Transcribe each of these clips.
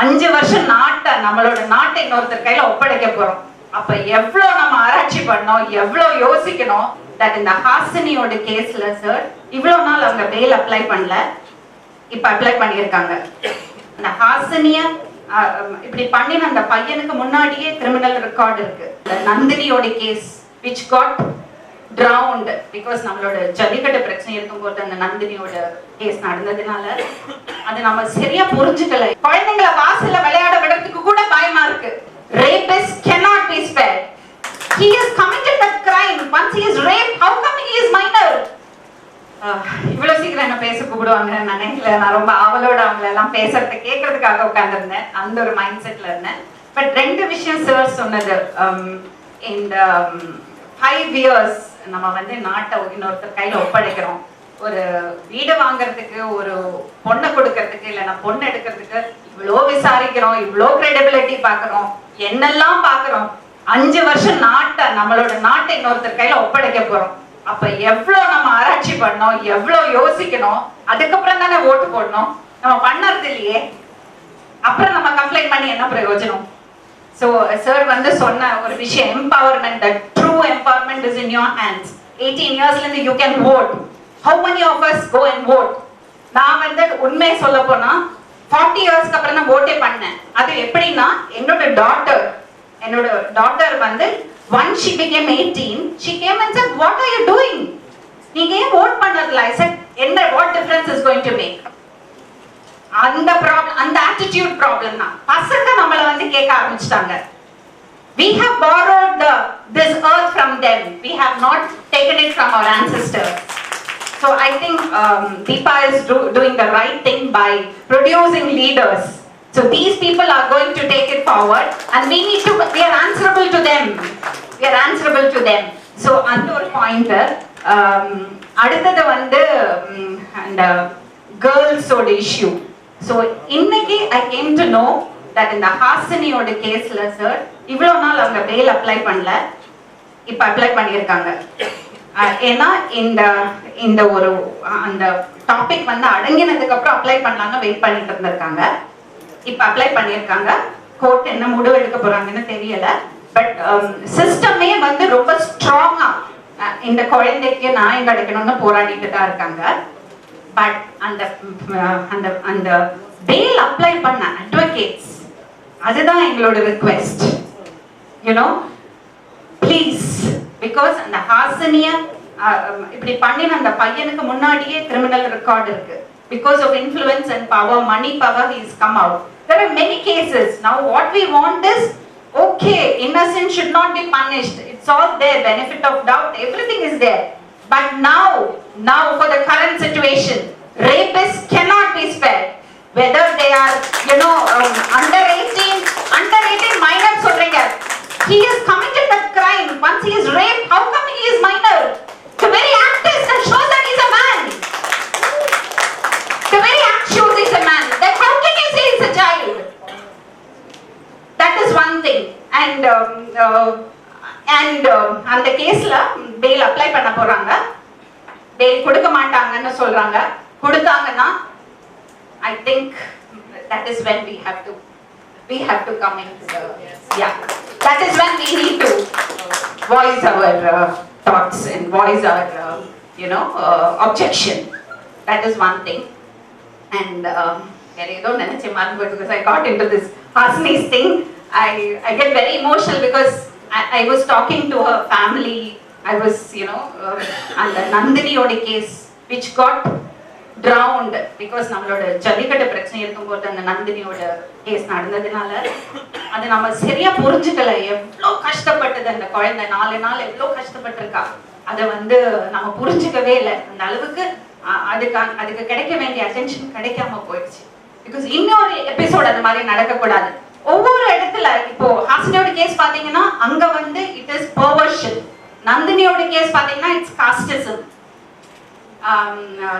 அஞ்சு வருஷம் நாட்டை நம்மளோட நாட்டை இன்னொருத்தர் கையில ஒப்படைக்க போறோம். அப்ப எவ்வளவு நம்ம ஆராய்ச்சி பண்ணோம் எவ்வளவு யோசிக்கணும்? தட் இந்த ஹாசினியோட கேஸ்ல சார் இவ்வளவு நாள் அவங்க பெயில் அப்ளை பண்ணல. இப்ப அப்ளை பண்ணியிருக்காங்க. அந்த ஹாசினிய இப்படி பண்ணின அந்த பையனுக்கு முன்னாடியே கிரிமினல் ரெக்கார்டு இருக்கு. நந்தினியோட case which got drowned because நம்மளோட ஜல்லிக்கட்டு பிரச்சனை இருக்கும்போது அந்த நந்தினியோட கேஸ் நடந்ததுனால அது நம்ம சரியா புரிஞ்சுக்கல. குழந்தைங்களை வாசல்ல விளையாட விடுறதுக்கு கூட பயமா இருக்கு. Rabies cannot be spared. He has committed the crime. Once he is raped how come he is minor? ஆஹ் இவ்வளவு சீக்கிரம் என்ன பேச கூப்பிடுவாங்கன்னு நினைக்கல. நான் ரொம்ப ஆவலோட அவங்கள எல்லாம் பேசுறத கேட்கறதுக்காக உட்காந்துருந்தேன் அந்த ஒரு மைண்ட் செட்ல இருந்தேன். பட் ரெண்டு விஷயம் சார் சொன்னது. இந்த ஃபைவ் இயர்ஸ் நம்ம வந்து நாட்டை இன்னொருத்தர் கையில ஒப்படைக்கிறோம். ஒரு வீடு வாங்குறதுக்கு ஒரு பொண்ணை கொடுக்கறதுக்கு இல்லைன்னா பொண்ணு எடுக்கிறதுக்கு இவ்வளோ விசாரிக்கிறோம் இவ்வளோ கிரெடிபிலிட்டி பார்க்குறோம் என்னெல்லாம் பார்க்குறோம். அஞ்சு வருஷம் நாட்டை நம்மளோட நாட்டை இன்னொருத்தர் கையில ஒப்படைக்க போறோம். அப்ப எவ்வளவு நம்ம ஆராய்ச்சி பண்ணோம் எவ்வளவு யோசிக்கணும் அதுக்கப்புறம் தானே ஓட்டு போடணும். நம்ம பண்ணறது இல்லையே. அப்புறம் நம்ம கம்ப்ளைண்ட் பண்ணி என்ன பிரயோஜனம்? ஸோ சார் வந்து சொன்ன ஒரு விஷயம் empowerment that true empowerment is in your hands eighteen இயர்ஸ்ல இருந்து you can vote how many of us go and vote நான் வந்து உண்மையை சொல்ல போனால் ஃபார்ட்டி இயர்ஸ்க்கு அப்புறம் தான் ஓட்டே பண்ணேன். அது எப்படின்னா என்னோட டாட்டர் என்னோட டாட்டர் வந்து one she became eighteen she came and sir what are you doing நீங்க ஏன் ஓட் பண்ணதில்ல ஐ said என்ன what difference is going to make அந்த ப்ராப்ளம் அந்த ஆட்டிடியூட் ப்ராப்ளம் தான் பசங்க நம்மள வந்து கேட்க ஆரம்பிச்சிட்டாங்க we have borrowed the this earth from them we have not taken it from our ancestors so i think um, deepa is do, doing the right thing by producing leaders so these people are going to take it forward and we need to we are answerable to them we are answerable to them so அந்த ஒரு point அடுத்தது வந்து ம், அந்த கேர்ள்ஸோட issue so இன்னைக்கு I came to know that இந்த ஹாசினியோட கேஸ்ல சார் இவ்வளவு நாள் அவங்க பெயில் அப்ளை பண்ணல. இப்ப அப்ளை பண்ணியிருக்காங்க. ஏன்னா இந்த இந்த ஒரு அந்த டாபிக் வந்து அடங்கினதுக்கு அப்புறம் அப்ளை பண்ணலாம்னு வெயிட் பண்ணிட்டு இருந்திருக்காங்க. இப்போ அப்ளை பண்ணியிருக்காங்க. கோர்ட் என்ன முடிவு எடுக்க போறாங்கன்னு தெரியல. பட் சிஸ்டமே um, வந்து ரொம்ப ஸ்ட்ராங்கா இந்த குழந்தைக்கு நியாயம் கிடைக்கணும்னு போராடிட்டு தான் இருக்காங்க. பட் அந்த அந்த அந்த பெயில் அப்ளை பண்ண அட்வொகேட்ஸ் அதுதான் எங்களோட ரிக்வெஸ்ட் யூனோ ப்ளீஸ் பிகாஸ் அந்த ஹாசனிய இப்படி பண்ணின அந்த பையனுக்கு முன்னாடியே கிரிமினல் ரெக்கார்டு இருக்கு. Because of influence and power money power is come out there are many cases now what we want is okay innocent should not be punished it's all their benefit of doubt everything is there but now Now for the current situation, rapists cannot be spared. Whether they are, you know, um, under fail கொடுக்க மாட்டாங்கன்னு சொல்றாங்க கொடுத்தாங்கன்னா I think that is when we have to we have to come in yeah that is when we need to voice our thoughts and voice our you know objection that is one thing and um, வேற ஏதோ நினைச்சேன் மறந்து போயிட்டு because I got into this Hasni's thing. I I get very emotional because I, I was talking to her family. I was, you know, uh, and the Nandiniயோட case which got drowned because நம்மளோட ஜல்லிக்கட்டு பிரச்சனை இருக்கும்போது அந்த நந்தினியோட case நடந்ததுனால அது நம்ம சரியா புரிஞ்சுக்கல. எவ்வளோ கஷ்டப்பட்டது அந்த குழந்தை. நாலு நாள் எவ்வளோ கஷ்டப்பட்டிருக்கா. அதை வந்து நம்ம புரிஞ்சுக்கவே இல்லை. அந்த அளவுக்கு அதுக்கு அதுக்கு கிடைக்க வேண்டிய அட்டென்ஷன் கிடைக்காம போயிடுச்சு. பிகாஸ் இன்னொரு எபிசோட் அந்த மாதிரி நடக்கக்கூடாது. ஒவ்வொரு இடத்துல இப்போ ஹாஸ்டலோட கேஸ் பாத்தீங்கன்னா அங்க வந்து இட் இஸ் பர்வர்ஷன் நந்தினியோட கேஸ் பார்த்தீங்கன்னா இட்ஸ் காஸ்டிசம்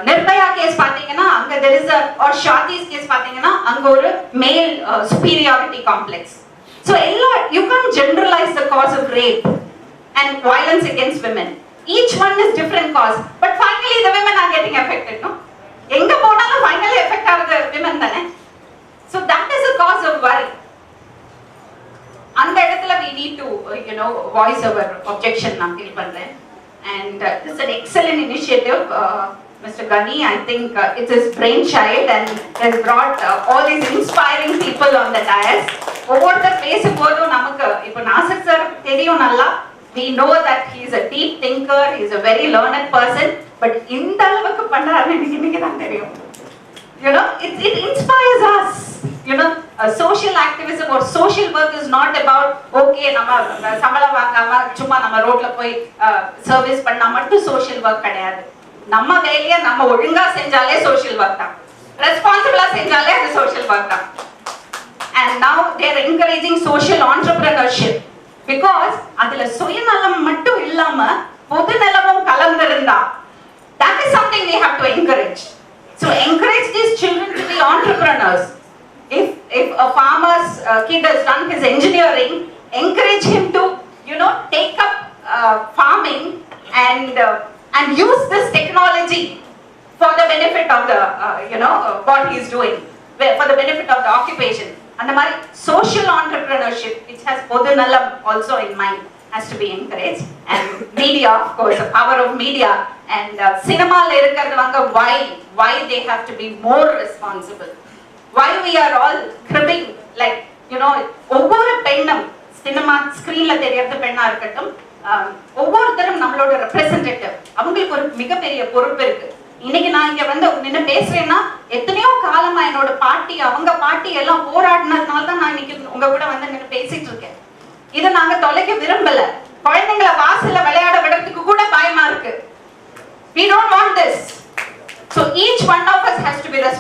நிர்பயா கேஸ் பார்த்தீங்கன்னா அங்க தெர் இஸ் ஆர் ஷாதிஸ் கேஸ் பார்த்தீங்கன்னா அங்க ஒரு மேல் சுப்பீரியாரிட்டி காம்ப்ளெக்ஸ் ஸோ எல்லா you can generalize the cause of rape and violence against women each one is different cause but finally the women are getting affected no? எங்க போனாலும் finally effect ஆகுது women தானே? So that is a cause of you know voice our objection நான் feel பண்றேன் and it's an excellent initiative uh, Mr. Gani, I think uh, it's his brainchild and has brought uh, all these inspiring people on the dais. ஒவ்வொருத்தர் பேசும்போதும் நமக்கு இப்போ Nassar sir தெரியும் நல்லா we know that he is a deep thinker, he is a very learned person, but இந்த அளவுக்கு பண்றாருன்னு எனக்கு இன்னைக்கு தான் தெரியும் you know it, it inspires us you know uh, social activism or social work is not about okay நம்ம சம்பளம் வாங்காம சும்மா நம்ம ரோட்ல போய் uh, சர்வீஸ் பண்ணா மட்டும் சோஷியல் ஒர்க் கிடையாது. நம்ம வேலையை நம்ம ஒழுங்கா செஞ்சாலே சோஷியல் ஒர்க் தான். ரெஸ்பான்சிபிளா செஞ்சாலே அது சோஷியல் ஒர்க் தான். And now they are encouraging social entrepreneurship. Because அதுல சுயநலம் மட்டும் இல்லாம பொதுநலமும் கல uh, kid has done his engineering encourage him to you know take up uh, farming and uh, and use this technology for the benefit of the uh, you know uh, what he is doing where- for the benefit of the occupation அந்த மாதிரி social entrepreneurship which has பொது நலம் also in mind has to be encouraged and media of course the power of media and uh, சினிமால இருக்கிறவங்க why why they have to be more responsible why we are all cribbing like you know ஒவ்வொரு பெண்ணும் cinema ஸ்கிரீன்ல தெரியறது பெண்ணா இருக்கட்டும் ஒவ்வொருத்தரும் நம்மளோட ரெப்ரசன்டேட்டிவ் அவங்களுக்கு ஒரு மிகப்பெரிய பொறுப்பு இருக்கு. இன்னைக்கு நான் இங்க வந்து நின்று பேசுறேன்னா எத்தனையோ காலமா என்னோட பாட்டி அவங்க பாட்டி எல்லாம் போராடினதுனால தான் நான் இன்னைக்கு உங்க கூட வந்து நின்று பேசிட்டு இருக்கேன். இதை நாங்க தொலைக்க விரும்பல. குழந்தைங்களை வாசல்ல விளையாட விடுறதுக்கு கூட பயமா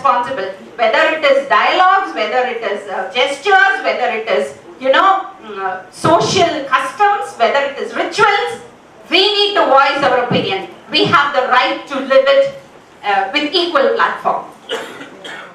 responsible whether it is dialogues whether it is uh, gestures whether it is you know mm, uh, social customs whether it is rituals we need to voice our opinion we have the right to live it uh, with equal platform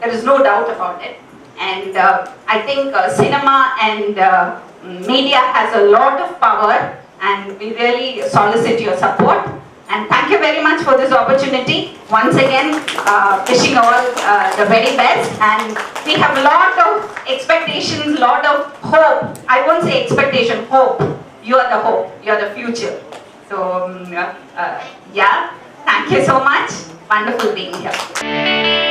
there is no doubt about it. And uh, I think uh, cinema and uh, media has a lot of power, and we really solicit your support. And thank you very much for this opportunity. Once again, uh, wishing all uh, the very best. And we have a lot of expectations, lot of hope. I won't say expectation, hope. You are the hope. You are the future. So, um, uh, uh, yeah, thank you so much. Wonderful being here.